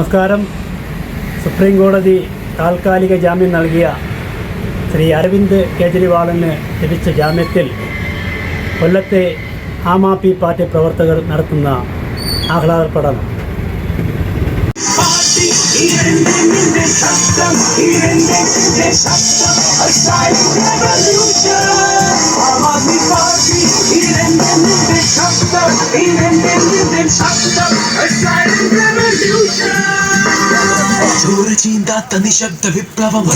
നമസ്കാരം. സുപ്രീം കോടതി താൽക്കാലിക ജാമ്യം നൽകിയ ശ്രീ അരവിന്ദ് കേജ്രിവാളിന് ലഭിച്ച ജാമ്യത്തിൽ കൊല്ലത്തെ ആം ആദ്മി പാർട്ടി പ്രവർത്തകർ നടത്തുന്ന ആഹ്ലാദ പഠനം. ശബ്ദം ചോര ചീന്താത്ത നിശബ്ദ വിപ്ലവം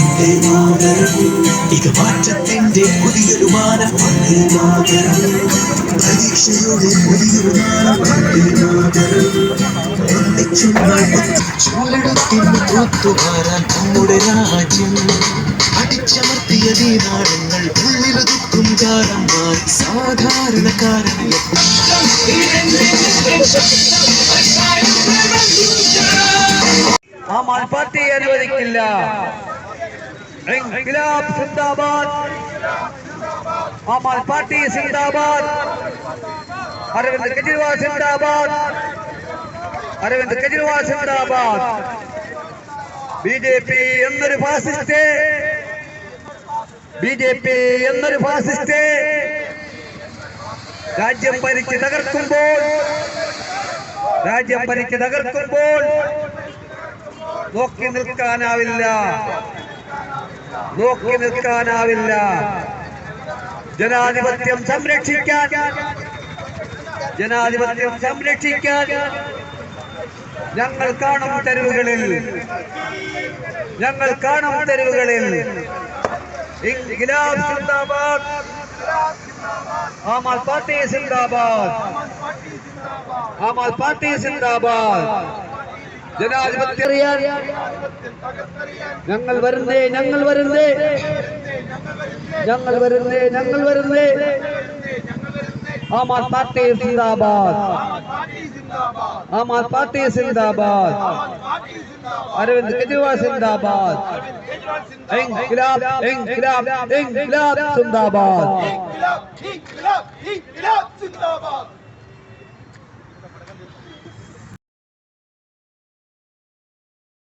ഇത് മാറ്റത്തിന്റെ പുതിയൊരു മാനം പ്രതീക്ഷയുടെ പുതിയൊരു ചൂടത്തിന് തൂത്തുവാരാൻ നമ്മുടെ രാജ്യം. അടിച്ചമർത്തിയ ദീനാടങ്ങൾ ഉള്ളിലൊതുക്കും കാലം മാറി സാധാരണക്കാരനെ. പാർട്ടി അനുവദിക്കില്ല. ഇൻക്ലാബ് സിന്ദാബാദ്. അരവിന്ദ് കെജ്രിവാൾ സിന്ദാബാദ്. അരവിന്ദ് കെജ്രിവാൾ സിന്ദാബാദ്. ബി ജെ പി എന്നൊരു ഫാസിസ്റ്റ്. ബി ജെ പി എന്നൊരു ഫാസിസ്റ്റ്. രാജ്യം ഭരിച്ച് തകർക്കുമ്പോൾ രാജ്യം ഭരിച്ച് തകർക്കുമ്പോൾ നോക്കി നിൽക്കാനാവില്ല. നോക്കി നിൽക്കാനാവില്ല. ജനാധിപത്യം സംരക്ഷിക്കാൻ. ജനാധിപത്യം സംരക്ഷിക്കാൻ ഞങ്ങൾ കാണും തെരുവുകളിൽ. ഞങ്ങൾ കാണും തെരുവുകളിൽ. ഇൻഖിലാബ് സിന്ദാബാദ്. ആം ആദ്മി പാർട്ടി സിന്ദാബാദ്. ആം ആദ്മി പാർട്ടി സിന്ദാബാദ്. ജനാധിപത്യം. അറിയാൻ ഞങ്ങൾ വരുന്നേ ഞങ്ങൾ വരുന്നേ. ഞങ്ങൾ വരുന്നേ ഞങ്ങൾ വരുന്നേ. ആം ആദ്മി പാർട്ടി സിന്ദാബാദ്. ആം ആദ്മി പാർട്ടി സിന്ദാബാദ്. അരവിന്ദ് കെജ്രിവാൾ സിന്ദാബാദ്. ഇൻക്ലാബ് ഇൻക്ലാബ് ഇൻക്ലാബ് സിന്ദാബാദ്.